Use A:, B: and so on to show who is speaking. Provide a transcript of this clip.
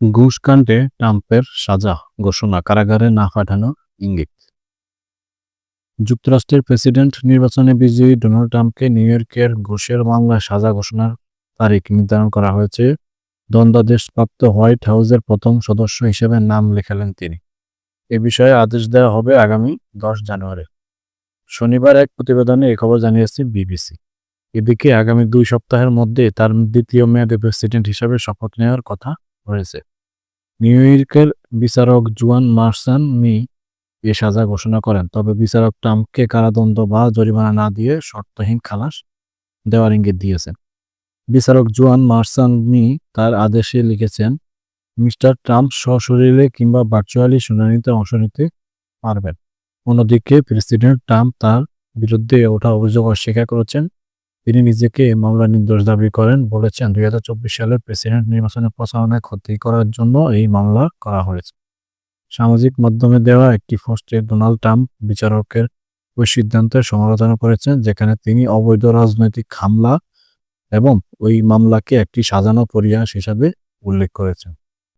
A: ঘুষকাণ্ডে ট্রাম্পের সাজা ঘোষণা, কারাগারে না পাঠানোর ইঙ্গিত। যুক্তরাষ্ট্রের প্রেসিডেন্ট নির্বাচনে বিজয়ী ডোনাল্ড ট্রাম্পকে নিউ ইয়র্কের ঘুষের মামলায় সাজা ঘোষণার তারিখ নির্ধারণ করা হয়েছে। দণ্ডাদেশপ্রাপ্ত হোয়াইট হাউসের প্রথম সদস্য হিসেবে নাম লেখালেন তিনি। এ বিষয়ে আদেশ দেওয়া হবে আগামী দশ জানুয়ারি। শনিবার এক প্রতিবেদনে এ খবর জানিয়েছে বিবিসি। এদিকে আগামী দুই সপ্তাহের মধ্যে তার দ্বিতীয় মেয়াদে প্রেসিডেন্ট হিসেবে শপথ নেওয়ার কথা রয়েছে নিউ ইয়র্কের বিচারক জুয়ান মার্সান মি এ সাজা ঘোষণা করেন, তবে বিচারক ট্রাম্পকে কারাদণ্ড বা জরিমানা না দিয়ে শর্তহীন খালাস দেওয়ার ইঙ্গিত দিয়েছেন। বিচারক জুয়ান মার্সান মি তার আদেশে লিখেছেন, মিস্টার ট্রাম্প সশরীরে কিংবা ভার্চুয়ালি শুনানিতে অংশ নিতে পারবেন। অন্যদিকে প্রেসিডেন্ট ট্রাম্প তার বিরুদ্ধে ওঠা অভিযোগ অস্বীকার করেছেন। তিনি নিজেকে এই মামলায় নির্দোষ দাবি করেন বলেছেন। দুই হাজার চব্বিশ সালের প্রেসিডেন্ট নির্বাচনের প্রচারণায় ক্ষতি করার জন্য এই মামলা করা হয়েছে। সামাজিক মাধ্যমে দেওয়া একটি পোস্টে ডোনাল্ড ট্রাম্প বিচারকের ওই সিদ্ধান্তের সমালোচনা করেছেন, যেখানে তিনি অবৈধ রাজনৈতিক হামলা এবং ওই মামলাকে একটি সাজানো পরিহাস হিসাবে উল্লেখ করেছেন।